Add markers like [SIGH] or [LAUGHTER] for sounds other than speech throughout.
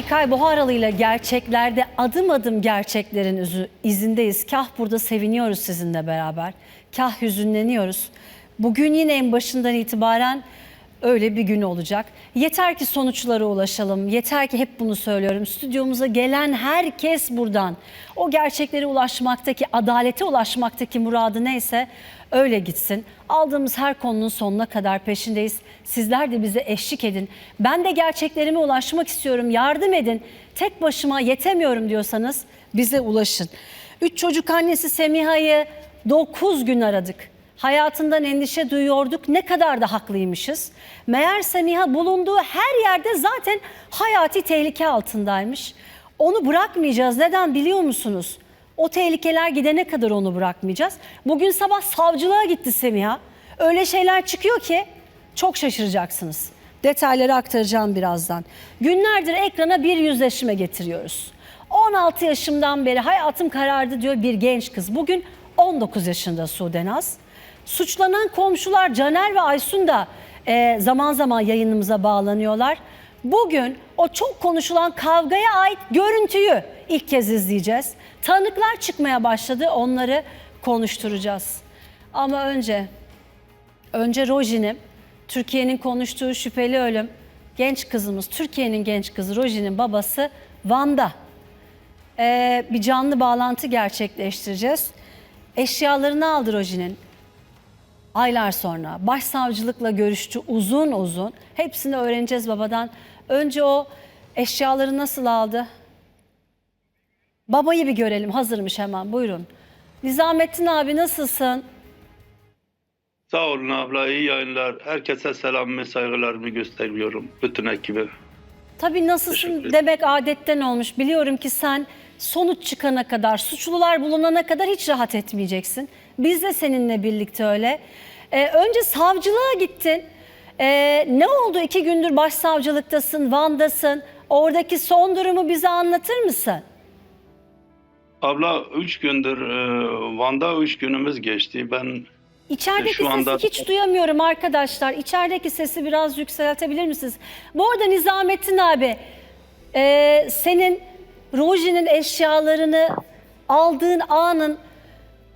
İlkay Buharalı ile gerçeklerde adım adım gerçeklerin izindeyiz. Kah burada seviniyoruz sizinle beraber, kah hüzünleniyoruz. Bugün yine en başından itibaren öyle bir gün olacak. Yeter ki sonuçlara ulaşalım. Yeter ki hep bunu söylüyorum. Stüdyomuza gelen herkes buradan o gerçeklere ulaşmaktaki, adalete ulaşmaktaki muradı neyse öyle gitsin. Aldığımız her konunun sonuna kadar peşindeyiz. Sizler de bize eşlik edin. Ben de gerçeklerime ulaşmak istiyorum. Yardım edin. Tek başıma yetemiyorum diyorsanız bize ulaşın. Üç çocuk annesi Semiha'yı 9 gün aradık. Hayatından endişe duyuyorduk. Ne kadar da haklıymışız. Meğer Semiha bulunduğu her yerde zaten hayati tehlike altındaymış. Onu bırakmayacağız. Neden biliyor musunuz? O tehlikeler gidene kadar onu bırakmayacağız. Bugün sabah savcılığa gitti Semiha. Öyle şeyler çıkıyor ki çok şaşıracaksınız. Detayları aktaracağım birazdan. Günlerdir ekrana bir yüzleşme getiriyoruz. 16 yaşımdan beri hayatım karardı diyor bir genç kız. Bugün 19 yaşında Sudenaz. Suçlanan komşular Caner ve Aysun da e, zaman zaman yayınımıza bağlanıyorlar. Bugün o çok konuşulan kavgaya ait görüntüyü ilk kez izleyeceğiz. Tanıklar çıkmaya başladı onları konuşturacağız. Ama önce Önce Rojin'im, Türkiye'nin konuştuğu şüpheli ölüm, genç kızımız, Türkiye'nin genç kızı Rojin'in babası Van'da. Ee, bir canlı bağlantı gerçekleştireceğiz. Eşyalarını aldı Rojin'in. Aylar sonra başsavcılıkla görüştü uzun uzun. Hepsini öğreneceğiz babadan. Önce o eşyaları nasıl aldı? Babayı bir görelim. Hazırmış hemen. Buyurun. Nizamettin abi nasılsın? Sağ olun abla, iyi yayınlar. Herkese selamımı, saygılarımı gösteriyorum. Bütün ekibe. Tabii nasılsın demek adetten olmuş. Biliyorum ki sen sonuç çıkana kadar, suçlular bulunana kadar hiç rahat etmeyeceksin. Biz de seninle birlikte öyle. Ee, önce savcılığa gittin. Ee, ne oldu? İki gündür başsavcılıktasın, Van'dasın. Oradaki son durumu bize anlatır mısın? Abla üç gündür e, Van'da üç günümüz geçti. Ben İçerideki Şu anda- sesi hiç duyamıyorum arkadaşlar. İçerideki sesi biraz yükseltebilir misiniz? Bu arada Nizamettin abi, e, senin Roji'nin eşyalarını aldığın anın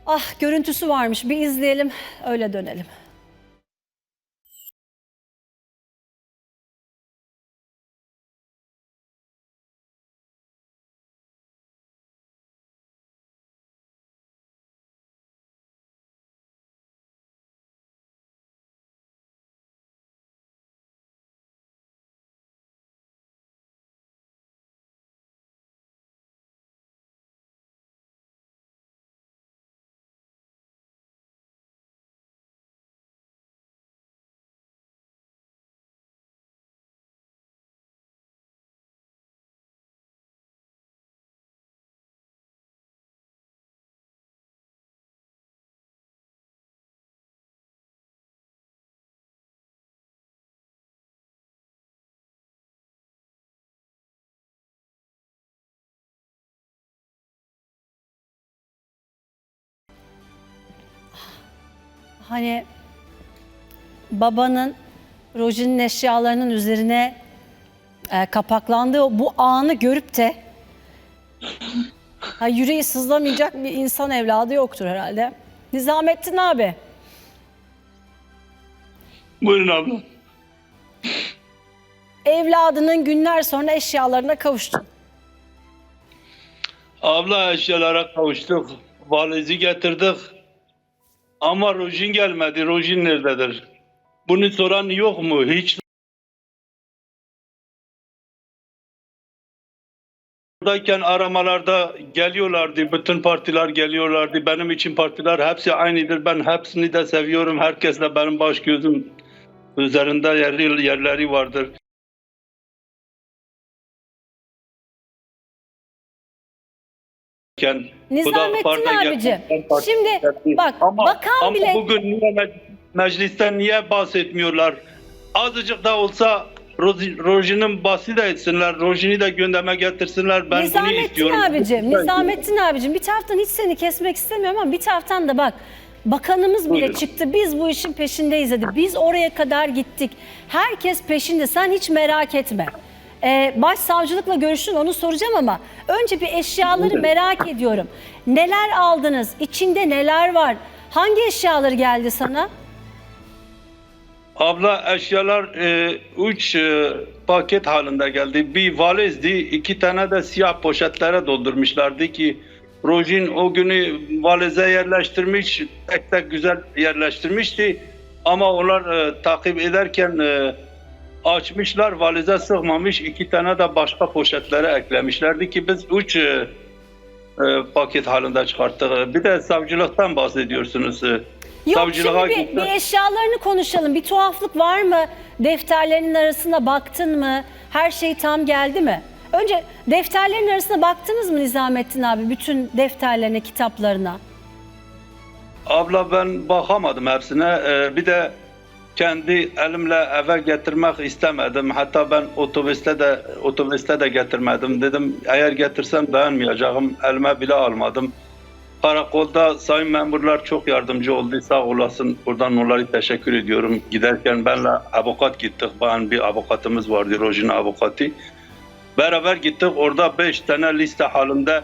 ah görüntüsü varmış. Bir izleyelim, öyle dönelim. Hani babanın Roji'nin eşyalarının üzerine e, kapaklandığı o- bu anı görüp de ha, yüreği sızlamayacak bir insan evladı yoktur herhalde. Nizamettin abi. buyurun abla. Evladının günler sonra eşyalarına kavuştun. Abla eşyalara kavuştuk. Valizi getirdik. Ama Rojin gelmedi. Rojin nerededir? Bunu soran yok mu? Hiç Buradayken aramalarda geliyorlardı. Bütün partiler geliyorlardı. Benim için partiler hepsi aynıdır. Ben hepsini de seviyorum. Herkesle benim baş gözüm üzerinde yerli yerleri vardır. Ken- Nizamettin abicim, parti- şimdi bak, bakan ama bile- bugün niye me- meclisten niye bahsetmiyorlar? Azıcık da olsa Rojin'in bahsi de etsinler. Rojin'i de gündeme getirsinler. Ben bunu Nizamettin istiyorum. abicim, Nizamettin abicim bir taraftan hiç seni kesmek istemiyorum ama bir taraftan da bak bakanımız bile Buyurun. çıktı. Biz bu işin peşindeyiz dedi. Biz oraya kadar gittik. Herkes peşinde. Sen hiç merak etme. Ee, başsavcılıkla görüşün onu soracağım ama önce bir eşyaları merak ediyorum. Neler aldınız? İçinde neler var? Hangi eşyalar geldi sana? Abla eşyalar e, üç e, paket halinde geldi. Bir valizdi, iki tane de siyah poşetlere doldurmuşlardı ki Rojin o günü valize yerleştirmiş, tek tek güzel yerleştirmişti. Ama onlar e, takip ederken e, açmışlar, valize sığmamış, iki tane de başka poşetlere eklemişlerdi ki biz üç e, e, paket halinde çıkarttık. Bir de savcılıktan bahsediyorsunuz. E, Yok savcılığa şimdi bir, bir eşyalarını konuşalım. Bir tuhaflık var mı? Defterlerinin arasına baktın mı? Her şey tam geldi mi? Önce defterlerin arasına baktınız mı Nizamettin abi? Bütün defterlerine, kitaplarına. Abla ben bakamadım hepsine. Ee, bir de kendi elimle eve getirmek istemedim. Hatta ben otobüste de otobüste de getirmedim. Dedim eğer getirsem dayanmayacağım. Elime bile almadım. Karakolda sayın memurlar çok yardımcı oldu. Sağ olasın. Buradan onlara teşekkür ediyorum. Giderken benle avukat gittik. Ben bir avukatımız vardı. Rojina avukatı. Beraber gittik. Orada beş tane liste halinde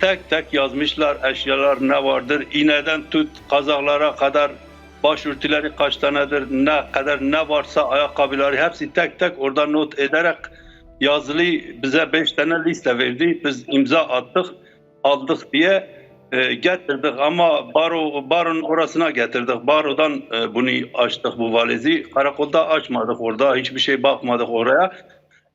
tek tek yazmışlar eşyalar ne vardır. İğneden tut kazaklara kadar başörtüleri kaç tanedir, ne kadar ne varsa ayakkabıları hepsi tek tek orada not ederek yazılı bize beş tane liste verdi. Biz imza attık, aldık diye e, getirdik ama baro baronun orasına getirdik. Barodan e, bunu açtık bu valizi. Karakolda açmadık orada. Hiçbir şey bakmadık oraya.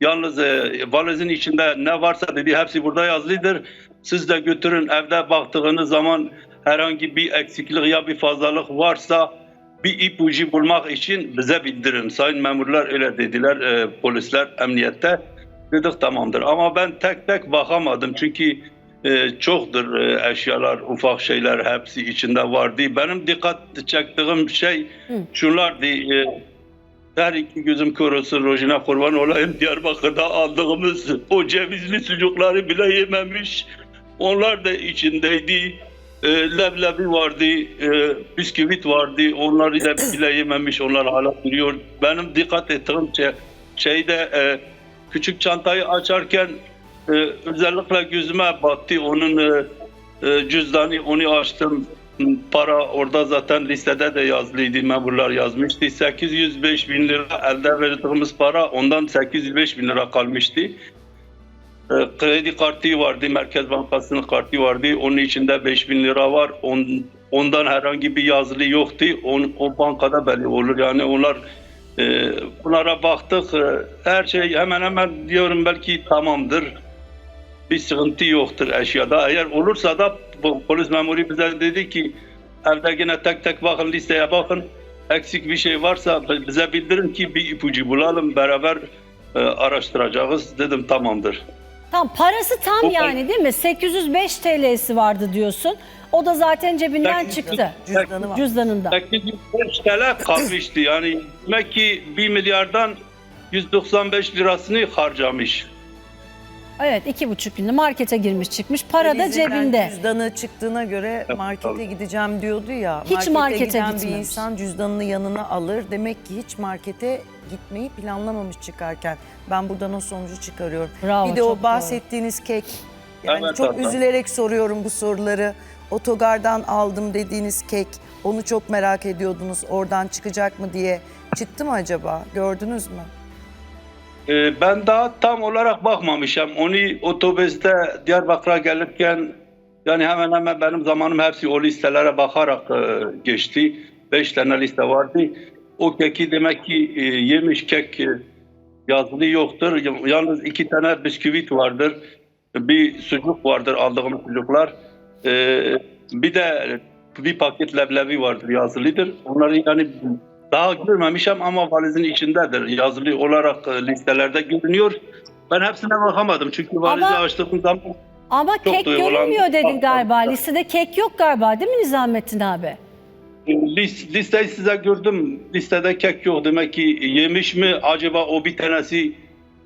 Yalnız e, valizin içinde ne varsa dedi hepsi burada yazılıdır. Siz de götürün evde baktığınız zaman herhangi bir eksiklik ya bir fazlalık varsa bir ipucu bulmak için bize bildirin. Sayın memurlar öyle dediler e, polisler emniyette. Dedik tamamdır ama ben tek tek bakamadım çünkü e, çoktur e, eşyalar, ufak şeyler hepsi içinde vardı. Benim dikkat çektiğim şey şunlardı. E, her iki gözüm kör olsun Rojina kurban olayım. Diyarbakır'da aldığımız o cevizli sucukları bile yememiş. Onlar da içindeydi. E, leblebi vardı, e, bisküvit vardı. Onları da [CLEARS THROAT] bile yememiş. Onlar hala duruyor. Benim dikkat ettiğim şey, şeyde e, küçük çantayı açarken e, özellikle gözüme battı. Onun e, e, cüzdanı onu açtım. Para orada zaten listede de yazılıydı. Memurlar yazmıştı. 805 bin lira elde verdiğimiz para ondan 805 bin lira kalmıştı. E, kredi kartı vardı. Merkez Bankası'nın kartı vardı. Onun içinde 5 bin lira var. On, ondan herhangi bir yazılı yoktu. On, o bankada belli olur. Yani onlar e, bunlara baktık. E, her şey hemen hemen diyorum belki tamamdır bir sıkıntı yoktur eşyada. Eğer olursa da bu polis memuru bize dedi ki evde yine tek tek bakın listeye bakın. Eksik bir şey varsa bize bildirin ki bir ipucu bulalım beraber e, araştıracağız. Dedim tamamdır. Tamam parası tam O- yani değil mi? 805 TL'si vardı diyorsun. O da zaten cebinden Sekiz- çıktı. Cüzdanı var. Cüzdanında. 805 TL kalmıştı. Yani demek ki 1 milyardan 195 lirasını harcamış. Evet iki buçuk günde markete girmiş çıkmış. Para da cebinde. Cüzdanı çıktığına göre markete tabii. gideceğim diyordu ya. Hiç markete giden bir gitmemiş. insan cüzdanını yanına alır. Demek ki hiç markete gitmeyi planlamamış çıkarken. Ben buradan o sonucu çıkarıyorum. Bravo, bir de çok o doğru. bahsettiğiniz kek. Yani Evet, çok abla. üzülerek soruyorum bu soruları. Otogardan aldım dediğiniz kek. Onu çok merak ediyordunuz. Oradan çıkacak mı diye. Çıktı mı acaba? Gördünüz mü? Ee, ben daha tam olarak bakmamışım. Onu otobüste Diyarbakır'a gelirken yani hemen hemen benim zamanım hepsi o listelere bakarak e, geçti. Beş tane liste vardı. O keki demek ki e, yemiş kek e, yazılı yoktur. Yalnız iki tane bisküvit vardır. Bir sucuk vardır aldığımız sucuklar. Ee, bir de bir paket leblebi vardır yazılıdır. Onları yani daha görmemişim ama valizin içindedir. Yazılı olarak e, listelerde görünüyor. Ben hepsine bakamadım çünkü valizi Ama- açtığım zaman Ama kek görünmüyor dedin Bak, galiba. Listede kek yok galiba değil mi Nizamettin abi? Lis- listeyi size gördüm. Listede kek yok. Demek ki yemiş mi acaba o bir tanesi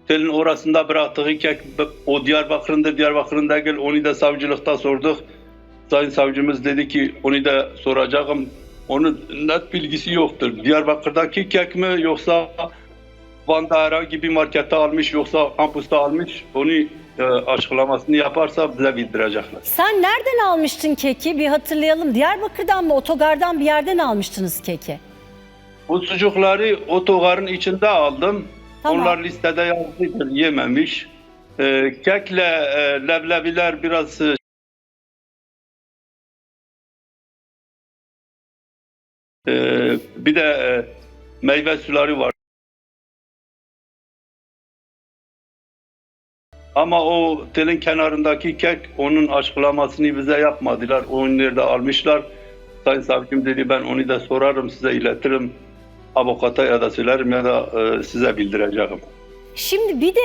telin orasında bıraktığı kek o Diyarbakır'ında Diyarbakır'ında gel onu da savcılıkta sorduk. Sayın savcımız dedi ki onu da soracağım. Onun net bilgisi yoktur. Diyarbakır'daki kek mi yoksa Van'da herhangi bir markette almış yoksa kampüste almış onu e, açıklamasını yaparsa bize bildirecekler. Sen nereden almıştın keki? Bir hatırlayalım. Diyarbakır'dan mı, otogardan bir yerden almıştınız keki? Bu sucukları otogarın içinde aldım. Tamam. Onlar listede yazdıdır yememiş. E, kekle e, leblebiler biraz bir de e, meyve suları var. Ama o telin kenarındaki kek onun açıklamasını bize yapmadılar. Onu nerede almışlar? Sayın Savcım dedi ben onu da sorarım size iletirim. Avukata ya da söylerim ya da e, size bildireceğim. Şimdi bir de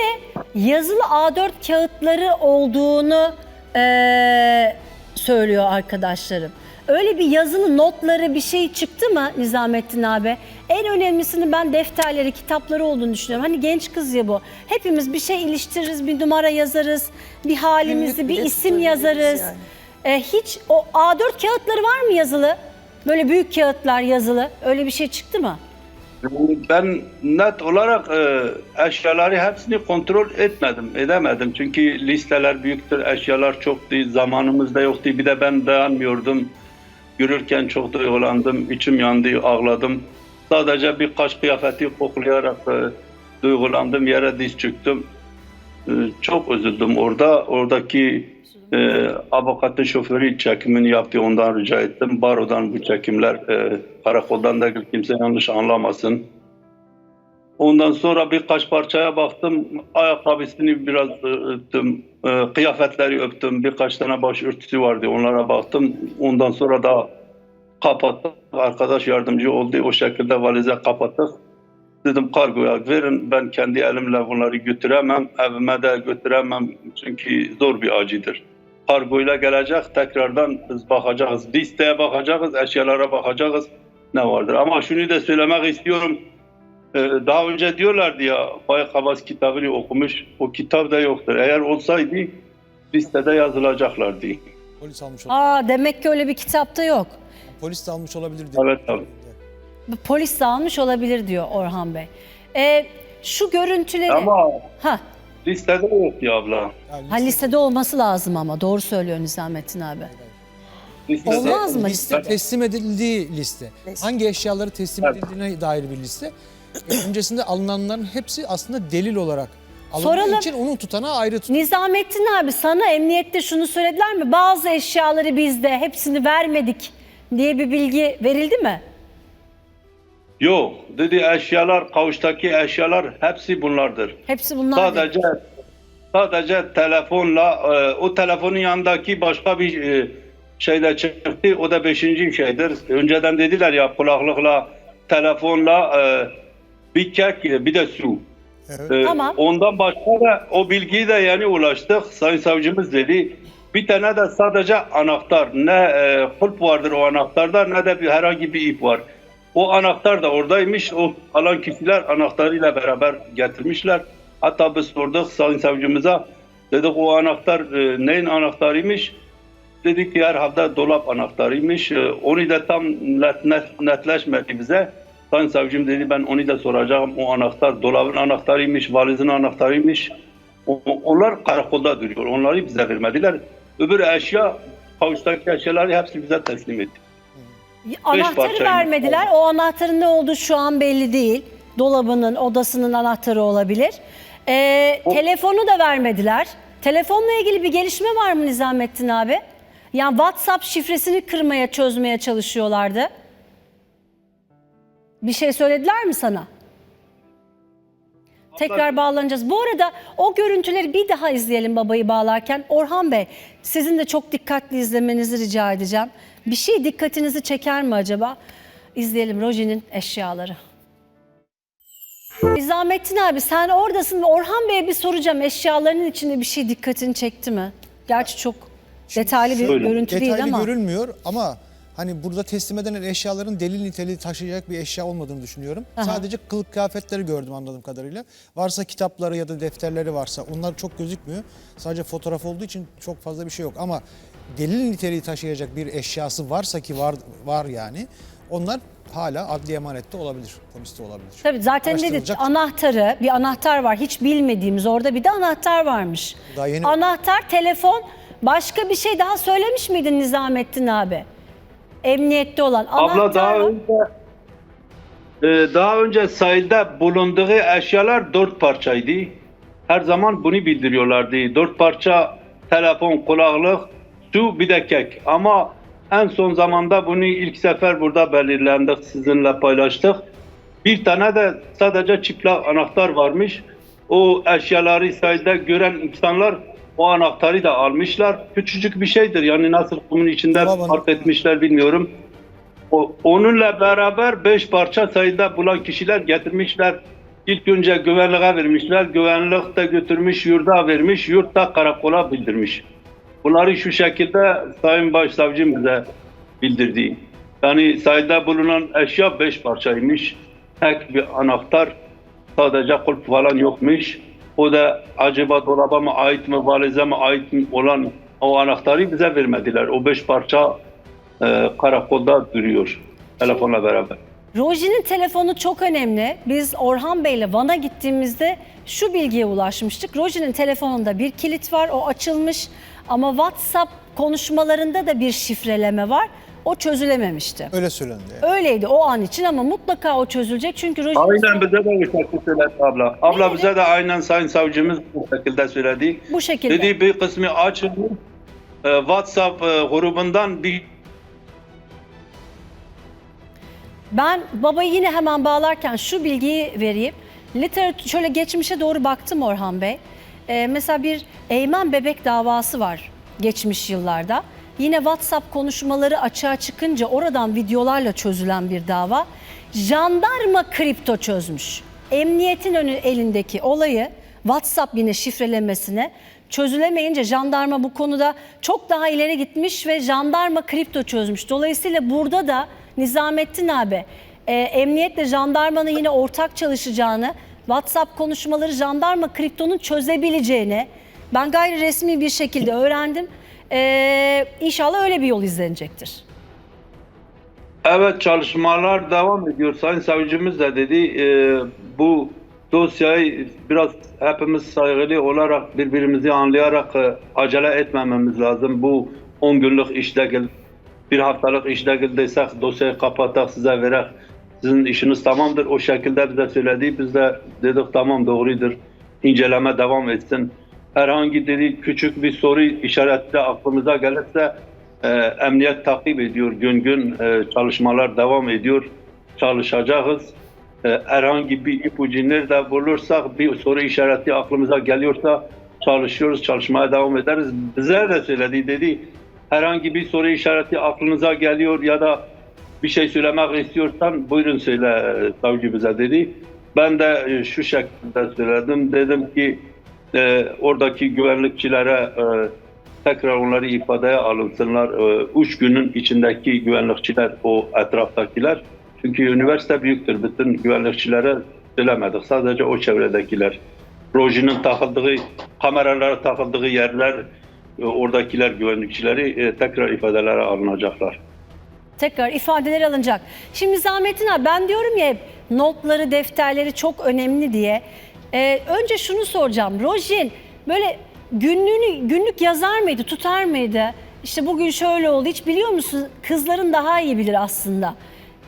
yazılı A4 kağıtları olduğunu eee, söylüyor arkadaşlarım. Öyle bir yazılı notları bir şey çıktı mı Nizamettin abi? En önemlisini ben defterleri, kitapları olduğunu düşünüyorum. Hani genç kız ya bu. Hepimiz bir şey iliştiririz, bir numara yazarız, bir halimizi, Günlük bir bile isim tutabiliriz yazarız. yani. E, hiç o A4 kağıtları var mı yazılı? Böyle büyük kağıtlar yazılı. Öyle bir şey çıktı mı? Ben net olarak e, eşyaları hepsini kontrol etmedim, edemedim. Çünkü listeler büyüktür, eşyalar çoktu, zamanımız da yoktu. Bir de ben dayanmıyordum. Yürürken çok duygulandım, içim yandı, ağladım. Sadece birkaç kıyafeti koklayarak e, duygulandım, yere diz çöktüm. E, çok üzüldüm orada. Oradaki e, avukatın şoförü çekimini yaptı, ondan rica ettim. Barodan bu çekimler, e, karakoldan da kimse yanlış anlamasın. Ondan sonra birkaç parçaya baktım. Ayakkabısını biraz e, öptüm. E, kıyafetleri öptüm. Birkaç tane başörtüsü vardı. Onlara baktım. Ondan sonra da kapattık. Arkadaş yardımcı oldu. O şekilde valize kapattık. Dedim kargoya verin. Ben kendi elimle bunları götüremem. Evime de götüremem. Çünkü zor bir acıdır. Kargoyla gelecek. Tekrardan biz bakacağız. Listeye bakacağız. Eşyalara bakacağız. Ne vardır. Ama şunu da söylemek istiyorum. Ee, daha önce diyorlardı ya Bay Kabas kitabını okumuş. O kitap da yoktur. Eğer olsaydı listede yazılacaklardı. Polis almış olabilir. Aa demek ki öyle bir kitapta yok. Polis de almış olabilir diyor. Evet tabii. Polis de almış olabilir diyor Orhan Bey. E, şu görüntüleri... Ama Ha, listede yok ya abla. Yani ha listede olması lazım ama doğru söylüyor Nizamettin abi. Listede, Olmaz mı? Liste teslim edildiği liste. Liste. Hangi eşyaları teslim Evet. edildiğine dair bir liste. Öncesinde alınanların hepsi aslında delil olarak alındığı Soralım. için onun tutanağı ayrı tut. Nizamettin abi sana emniyette şunu söylediler mi? Bazı eşyaları bizde hepsini vermedik diye bir bilgi verildi mi? Yok. Dedi eşyalar, kavuştaki eşyalar hepsi bunlardır. Hepsi bunlar değil. Sadece sadece telefonla e, o telefonun yanındaki başka bir e, şeyle çıktı. O da beşinci şeydir. Önceden dediler ya kulaklıkla, telefonla e, bir kek bir de su. Evet. Ee, Tamam. Ondan başka da o bilgiyi de yani ulaştık. Sayın savcımız dedi. Bir tane de sadece anahtar. Ne e, kulp vardır o anahtarda ne de bir, herhangi bir ip var. O anahtar da oradaymış. O alan kişiler anahtarıyla beraber getirmişler. Hatta biz sorduk sayın savcımıza. Dedik o anahtar e, neyin anahtarıymış? Dedik ki herhalde dolap anahtarıymış. E, onu da tam net, net, netleşmedi bize. Sayın savcım dedi ben onu da soracağım. O anahtar dolabın anahtarıymış, valizin anahtarıymış. O- onlar karakolda duruyor. Onları bize vermediler. Öbür eşya, kavuştaki eşyaları hepsi bize teslim etti. Anahtarı vermediler. O anahtarın ne olduğu şu an belli değil. Dolabının, odasının anahtarı olabilir. Ee, O- telefonu da vermediler. Telefonla ilgili bir gelişme var mı Nizamettin abi? Yani WhatsApp şifresini kırmaya, çözmeye çalışıyorlardı. Bir şey söylediler mi sana? Tekrar bağlanacağız. Bu arada o görüntüleri bir daha izleyelim babayı bağlarken. Orhan Bey, sizin de çok dikkatli izlemenizi rica edeceğim. Bir şey dikkatinizi çeker mi acaba? İzleyelim Roji'nin eşyaları. Nizamettin abi sen oradasın ve Orhan Bey'e bir soracağım. Eşyalarının içinde bir şey dikkatini çekti mi? Gerçi çok detaylı bir Söyle. görüntü değil Detaylı ama. görülmüyor ama hani burada teslim edilen eşyaların delil niteliği taşıyacak bir eşya olmadığını düşünüyorum. Sadece kılık kıyafetleri gördüm anladığım kadarıyla. Varsa kitapları ya da defterleri varsa onlar çok gözükmüyor. Sadece fotoğraf olduğu için çok fazla bir şey yok ama delil niteliği taşıyacak bir eşyası varsa ki var var yani Onlar hala adli emanette olabilir, poliste olabilir. Tabii zaten Araştırılacak. anahtarı, bir anahtar var hiç bilmediğimiz orada bir de anahtar varmış. Daha yeni- Anahtar, telefon, başka bir şey daha söylemiş miydin Nizamettin abi? Emniyette olan Abla daha var. önce e, daha önce sahilde bulunduğu eşyalar dört parçaydı. Her zaman bunu bildiriyorlardı. Dört parça telefon, kulaklık, su bir de kek. Ama en son zamanda bunu ilk sefer burada belirlendik, sizinle paylaştık. Bir tane de sadece çıplak anahtar varmış. O eşyaları sahilde gören insanlar o anahtarı da almışlar. Küçücük bir şeydir yani nasıl bunun içinde Tamam, fark etmişler bilmiyorum. O, onunla beraber beş parça sayıda bulan kişiler getirmişler. İlk önce güvenliğe vermişler. Güvenlik de götürmüş yurda vermiş. Yurt da karakola bildirmiş. Bunları şu şekilde Sayın Başsavcım bize bildirdi. Yani sayıda bulunan eşya beş parçaymış. Tek bir anahtar sadece kulp falan yokmuş. O da acaba dolaba mı ait mi, valize mi ait mi olan o anahtarı bize vermediler. O beş parça e, karakolda duruyor telefonla beraber. Roji'nin telefonu çok önemli. Biz Orhan Bey'le Van'a gittiğimizde şu bilgiye ulaşmıştık. Roji'nin telefonunda bir kilit var, o açılmış ama WhatsApp konuşmalarında da bir şifreleme var. O çözülememişti. Öyle söylendi. Öyleydi o an için ama mutlaka o çözülecek. Çünkü Roji Aynen bize de bu şekilde söyledi abla. Abla bize de aynen sayın savcımız bu şekilde söyledi. bu şekilde. Dedi bir kısmı açıldı. E, WhatsApp e, grubundan bir Ben babayı yine hemen bağlarken şu bilgiyi vereyim. Literatür şöyle geçmişe doğru baktım Orhan Bey. Ee, mesela bir Eymen Bebek davası var geçmiş yıllarda. Yine WhatsApp konuşmaları açığa çıkınca oradan videolarla çözülen bir dava. Jandarma kripto çözmüş. Emniyetin önü elindeki olayı WhatsApp yine şifrelemesine çözülemeyince jandarma bu konuda çok daha ileri gitmiş ve jandarma kripto çözmüş. Dolayısıyla burada da Nizamettin abi e, emniyetle jandarmanın yine ortak çalışacağını, WhatsApp konuşmaları jandarma kriptonun çözebileceğini ben gayri resmi bir şekilde öğrendim. E, inşallah öyle bir yol izlenecektir. Evet çalışmalar devam ediyor. Sayın savcımız da dedi e, bu dosyayı biraz hepimiz saygılı olarak birbirimizi anlayarak e, acele etmememiz lazım. Bu 10 günlük iş değil, bir haftalık iş değil desek dosyayı kapatak size verek sizin işiniz tamamdır. O şekilde bize söyledi. Biz de dedik tamam doğrudur. İnceleme devam etsin. Herhangi dedi küçük bir soru işareti aklımıza gelirse e, emniyet takip ediyor. Gün gün e, çalışmalar devam ediyor. Çalışacağız. E, herhangi bir ipucu nerede bulursak bir soru işareti aklımıza geliyorsa çalışıyoruz, çalışmaya devam ederiz. Bize de söyledi dedi. Herhangi bir soru işareti aklınıza geliyor ya da bir şey söylemek istiyorsan buyurun söyle e, savcı bize dedi. Ben de e, şu şekilde söyledim. Dedim ki e, oradaki güvenlikçilere e, tekrar onları ifadeye alınsınlar. E, üç günün içindeki güvenlikçiler, o etraftakiler. Çünkü üniversite büyüktür. Bütün güvenlikçilere söylemedik. Sadece o çevredekiler. Rojinin takıldığı, kameralara takıldığı yerler, e, oradakiler güvenlikçileri e, tekrar ifadelere alınacaklar. Tekrar ifadeler alınacak. Şimdi Nizamettin abi ben diyorum ya hep notları, defterleri çok önemli diye. Ee, önce şunu soracağım. Rojin böyle günlüğünü günlük yazar mıydı, tutar mıydı? İşte bugün şöyle oldu hiç biliyor musun? Kızların daha iyi bilir aslında.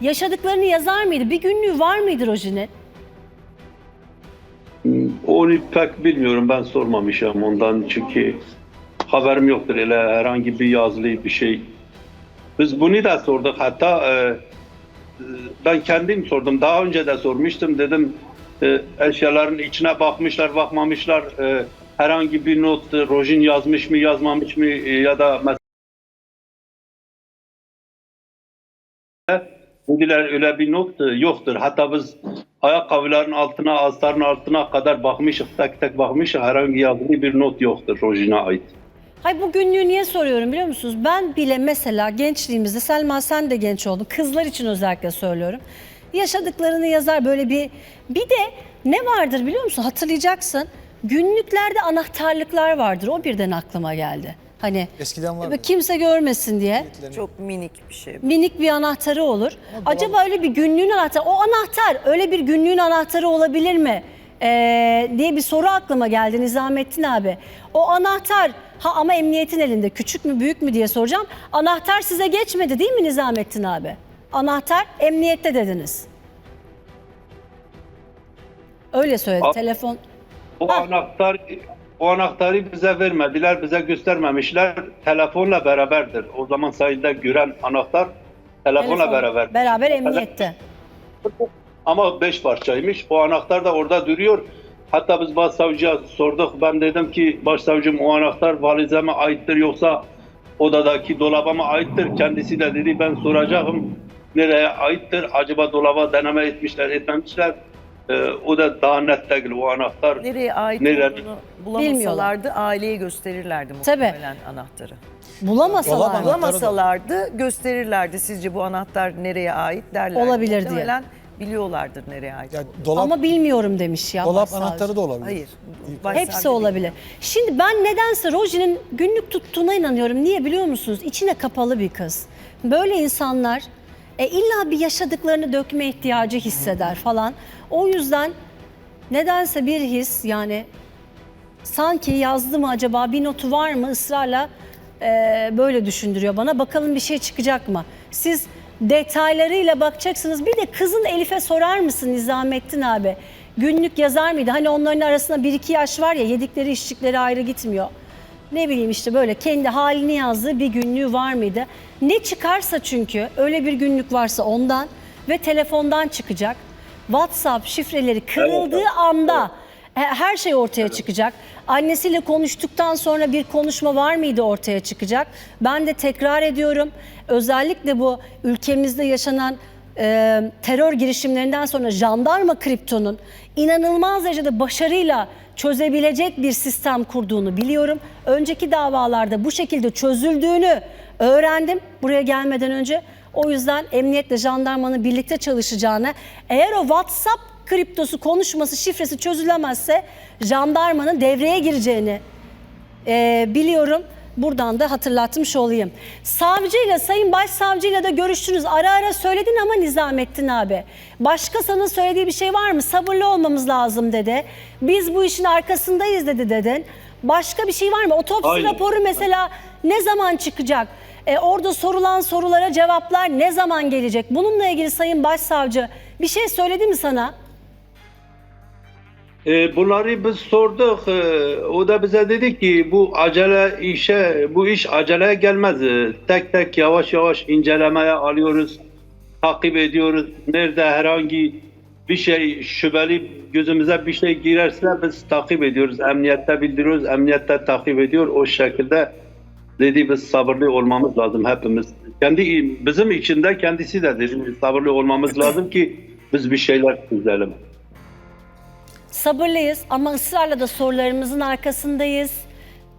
Yaşadıklarını yazar mıydı? Bir günlüğü var mıydı Rojin'in? Onu pek bilmiyorum. Ben sormamışım ondan çünkü haberim yoktur. Öyle herhangi bir yazılı bir şey. Biz bunu da sorduk. Hatta e, ben kendim sordum. Daha önce de sormuştum. Dedim e, eşyaların içine bakmışlar, bakmamışlar. E, herhangi bir not Rojin yazmış mı, yazmamış mı e, ya da mesela Dediler öyle bir not yoktur. Hatta biz ayakkabıların altına, astarın altına kadar bakmışız, tek tek bakmışız. Herhangi yazılı bir not yoktur Rojin'e ait. Hay bu günlüğü niye soruyorum biliyor musunuz? Ben bile mesela gençliğimizde Selma sen de genç oldun. Kızlar için özellikle söylüyorum. Yaşadıklarını yazar böyle bir bir de ne vardır biliyor musun? Hatırlayacaksın. Günlüklerde anahtarlıklar vardır. O birden aklıma geldi. Hani Eskiden vardı. kimse görmesin diye Çok minik bir şey. minik bir anahtarı olur. Acaba öyle bir günlüğün anahtarı, o anahtar öyle bir günlüğün anahtarı olabilir mi? Ee, diye bir soru aklıma geldi Nizamettin abi. O anahtar ha ama emniyetin elinde küçük mü büyük mü diye soracağım. Anahtar size geçmedi değil mi Nizamettin abi? Anahtar emniyette dediniz. Öyle söyledi Abi- telefon. O Ha. anahtar o anahtarı bize vermediler, bize göstermemişler. Telefonla beraberdir. O zaman sahilde gören anahtar telefonla telefon- beraber. Beraber emniyette. Ama beş parçaymış. O anahtar da orada duruyor. Hatta biz başsavcıya sorduk. Ben dedim ki başsavcım o anahtar valizeme aittir yoksa odadaki dolaba mı aittir? Kendisi de dedi ben soracağım nereye aittir? Acaba dolaba deneme etmişler etmemişler. Ee, o da daha net değil o anahtar. Nereye ait Nereye- olduğunu bulamasalardı aileye gösterirlerdi Tabii. muhtemelen anahtarı. Bulamasalar. Dolap anahtarı da- Bulamasalardı gösterirlerdi sizce bu anahtar nereye ait derler. Olabilir diye. Biliyorlardır nereye ait. Ya dolap Ama bilmiyorum demiş ya. dolap başsavcı. anahtarı da olabilir. Hayır. Hepsi başsavcı olabilir. Şimdi ben nedense Roji'nin günlük tuttuğuna inanıyorum. Niye biliyor musunuz? İçine kapalı bir kız. Böyle insanlar e, illa bir yaşadıklarını dökme ihtiyacı hisseder falan. O yüzden nedense bir his yani sanki yazdı mı acaba bir notu var mı ısrarla e, böyle düşündürüyor bana. Bakalım bir şey çıkacak mı? Siz detaylarıyla bakacaksınız. Bir de kızın Elif'e sorar mısın Nizamettin abi? Günlük yazar mıydı? Hani onların arasında bir iki yaş var ya yedikleri içtikleri ayrı gitmiyor. Ne bileyim işte böyle kendi halini yazdığı bir günlüğü var mıydı? Ne çıkarsa çünkü öyle bir günlük varsa ondan ve telefondan çıkacak. WhatsApp şifreleri kırıldığı anda her şey ortaya çıkacak. Annesiyle konuştuktan sonra bir konuşma var mıydı ortaya çıkacak. Ben de tekrar ediyorum. Özellikle bu ülkemizde yaşanan e, terör girişimlerinden sonra jandarma kriptonun inanılmaz derecede başarıyla çözebilecek bir sistem kurduğunu biliyorum. Önceki davalarda bu şekilde çözüldüğünü öğrendim buraya gelmeden önce. O yüzden emniyetle jandarmanın birlikte çalışacağını, eğer o WhatsApp kriptosu konuşması şifresi çözülemezse jandarmanın devreye gireceğini e, biliyorum. Buradan da hatırlatmış olayım. Savcıyla, Sayın Başsavcıyla da görüştünüz. Ara ara söyledin ama Nizamettin abi. Başka sana söylediği bir şey var mı? Sabırlı olmamız lazım dedi. Biz bu işin arkasındayız dedi dedin. Başka bir şey var mı? Otopsi Aynen. raporu mesela ne zaman çıkacak? E, orada sorulan sorulara cevaplar ne zaman gelecek? Bununla ilgili Sayın Başsavcı bir şey söyledi mi sana? E, bunları biz sorduk. E, o da bize dedi ki bu acele işe, bu iş aceleye gelmez. E, tek tek yavaş yavaş incelemeye alıyoruz. Takip ediyoruz. Nerede herhangi bir şey şüpheli gözümüze bir şey girerse biz takip ediyoruz. Emniyette bildiriyoruz. Emniyette takip ediyor. O şekilde dedi biz sabırlı olmamız lazım hepimiz. Kendi bizim içinde kendisi de dedi sabırlı olmamız lazım ki biz bir şeyler çözelim. Sabırlıyız ama ısrarla da sorularımızın arkasındayız.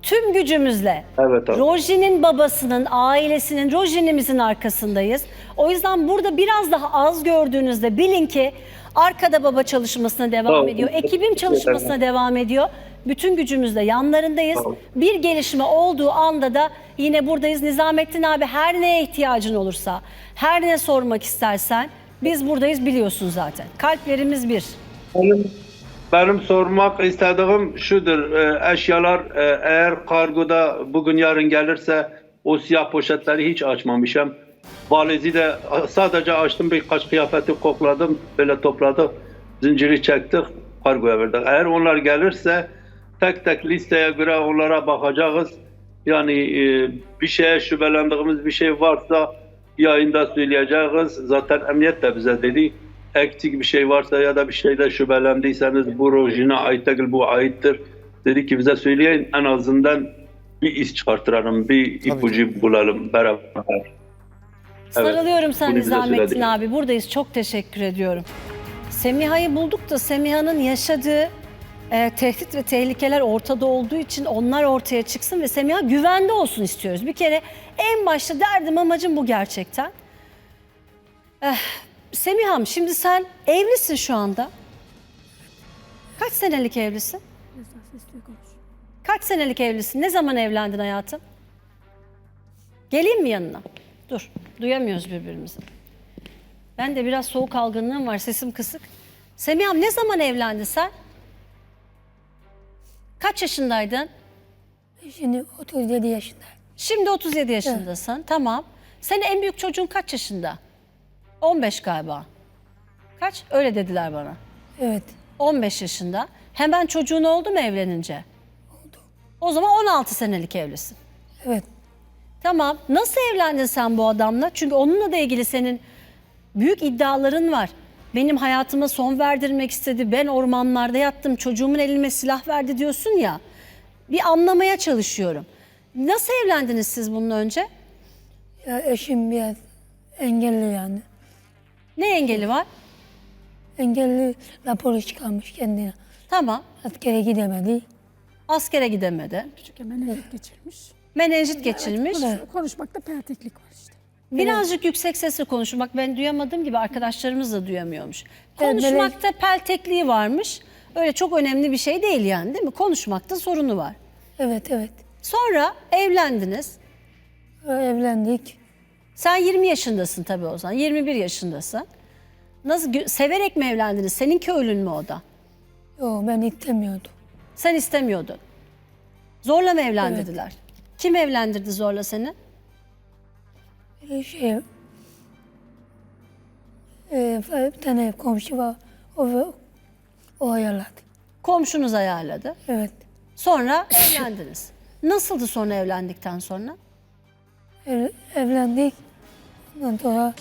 Tüm gücümüzle Evet abi. Roji'nin babasının, ailesinin, Roji'nimizin arkasındayız. O yüzden burada biraz daha az gördüğünüzde bilin ki arkada baba çalışmasına devam Tamam. ediyor. Ekibim çalışmasına devam ediyor. Bütün gücümüzle yanlarındayız. Tamam. Bir gelişme olduğu anda da yine buradayız. Nizamettin abi her neye ihtiyacın olursa, her ne sormak istersen biz buradayız biliyorsun zaten. Kalplerimiz bir. Benim, benim sormak istediğim şudur. e, eşyalar e, eğer kargoda bugün yarın gelirse o siyah poşetleri hiç açmamışım. Valizi de sadece açtım birkaç kıyafeti kokladım. Böyle topladık. Zinciri çektik. Kargoya verdik. Eğer onlar gelirse tek tek listeye göre onlara bakacağız. Yani e, bir şeye şüphelendiğimiz bir şey varsa yayında söyleyeceğiz. Zaten emniyet de bize dedi. Eksik bir şey varsa ya da bir şeyde şüphelendiyseniz bu rojine ait değil bu aittir. Dedi ki bize söyleyin en azından bir iz çıkartıralım, bir ipucu bulalım beraber. Sarılıyorum bunu bize Nizamettin abi. Buradayız. Çok teşekkür ediyorum. Semiha'yı bulduk da Semiha'nın yaşadığı e, tehdit ve tehlikeler ortada olduğu için onlar ortaya çıksın ve Semiha güvende olsun istiyoruz. Bir kere en başta derdim amacım bu gerçekten. Eh, Semiha'm şimdi sen evlisin şu anda. Kaç senelik evlisin? Kaç senelik evlisin? Ne zaman evlendin hayatım? Geleyim mi yanına? Dur. Duyamıyoruz birbirimizi. Ben de biraz soğuk algınlığım var. Sesim kısık. Semiham ne zaman evlendin sen? Kaç yaşındaydın? Şimdi 37 yaşında. Şimdi 37 yaşındasın. Tamam. Senin en büyük çocuğun kaç yaşında? 15 galiba. Kaç? Öyle dediler bana. Evet. 15 yaşında. Hemen çocuğun oldu mu evlenince? Oldu. O zaman 16 senelik evlisin. Evet. Tamam. Nasıl evlendin sen bu adamla? Çünkü onunla da ilgili senin büyük iddiaların var. Benim hayatıma son verdirmek istedi. Ben ormanlarda yattım. Çocuğumun elime silah verdi diyorsun ya. Bir anlamaya çalışıyorum. Nasıl evlendiniz siz bunun önce? Ya eşim biraz engelli yani. Ne engeli var? Engelli raporu çıkarmış kendine. Tamam. Askere gidemedi. Askere gidemedi. Küçükken menenjit geçirmiş. Menenjit geçirmiş. Konuşmakta perteklik var işte. Birazcık yüksek sesle konuşun. Bak ben duyamadığım gibi arkadaşlarımız da duyamıyormuş. Evet, Konuşmakta peltekliği varmış. Öyle çok önemli bir şey değil yani değil mi? Konuşmakta sorunu var. Evet evet. Sonra evlendiniz. Evlendik. Sen 20 yaşındasın tabii o zaman. 21 yaşındasın. Nasıl severek mi evlendiniz? Senin köylün mü o da? Yo ben istemiyordum. Sen istemiyordun. Zorla mı evlendirdiler? Kim evlendirdi zorla seni? Bir şey e, bir tane komşu var. O, o ayarladı. Komşunuz ayarladı. Evet. Sonra evlendiniz. Nasıldı sonra evlendikten sonra? evlendik. Ondan sonra...